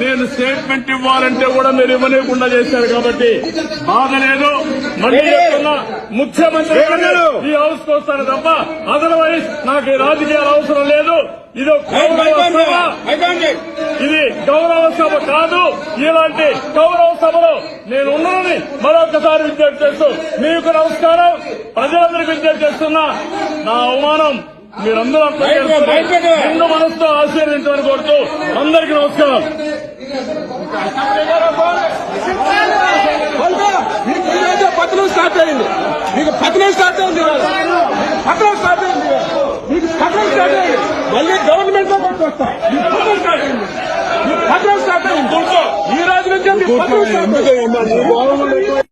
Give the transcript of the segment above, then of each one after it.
నేను స్టేట్మెంట్ ఇవ్వాలంటే కూడా మీరు ఇవ్వలేకుండా చేశారు కాబట్టి బాధ లేదు. మళ్ళీ ముఖ్యమంత్రి ఈ హౌస్కు వస్తారు తప్ప అదర్వైజ్ నాకు ఈ రాజకీయాలు అవసరం లేదు. ఇది ఒక గౌరవ సభ. ఇది గౌరవ సభ కాదు ఇలాంటి గౌరవ సభలో నేను ఉన్నానని మరొకసారి విజ్ఞప్తి చేస్తూ మీకు నమస్కారం. ప్రజలందరికీ విజ్ఞప్తి చేస్తున్నా నా అవమానం మీరందరూ నిండు మనసుతో ఆశీర్వించాలని కోరుతూ అందరికీ నమస్కారం. ఈరోజే పతనం స్టార్ట్ అయింది మీకు పతనం స్టార్ట్ అయింది. పతనం స్టార్ట్ అయింది. మీకు పతనం స్టార్ట్ అయింది మళ్ళీ గవర్నమెంట్లో కొట్టు వస్తాం మీకు పతనం స్టార్ట్ అయింది పతనం స్టార్ట్ అయింది ఈ రోజు నుంచి మీకు పతనం స్టార్ట్ అయింది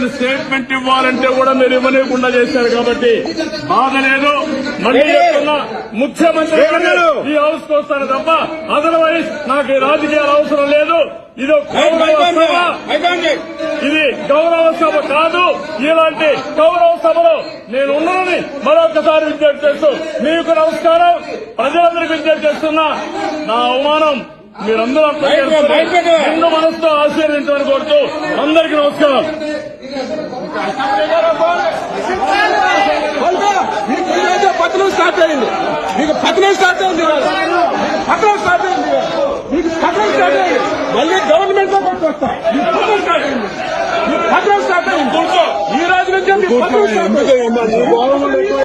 నేను స్టేట్మెంట్ ఇవ్వాలంటే కూడా మీరు ఇవ్వలేకుండా చేశారు కాబట్టి బాధ లేదు మళ్ళీ చెప్తున్నా ముఖ్యమంత్రి ఈ హౌస్కు వస్తారు తప్ప అదర్వైజ్ నాకు ఈ రాజకీయాలు అవసరం లేదు. ఇది ఒక గౌరవ సభ. ఇది గౌరవ సభ కాదు ఇలాంటి గౌరవ సభలో నేను ఉన్నానని మరొకసారి విజ్ఞప్తి చేస్తూ మీకు నమస్కారం. ప్రజలందరికీ విజ్ఞప్తి చేస్తున్నా నా అవమానం మీరందరూ నిండు మనసుతో ఆశీర్వించాలని కోరుతూ అందరికీ నమస్కారం మీకు ఈరోజే పతనం స్టార్ట్ అయింది మీకు పతనం స్టార్ట్ అయింది ఇవాళ. పతనం స్టార్ట్ అయింది ఇవాళ. మీకు పతనం స్టార్ట్ అయింది మళ్ళీ గవర్నమెంట్లో కొట్టు వస్తాం మీకు పతనం స్టార్ట్ అయింది మీకు పతనం స్టార్ట్ అయింది ఈ రోజు నుంచి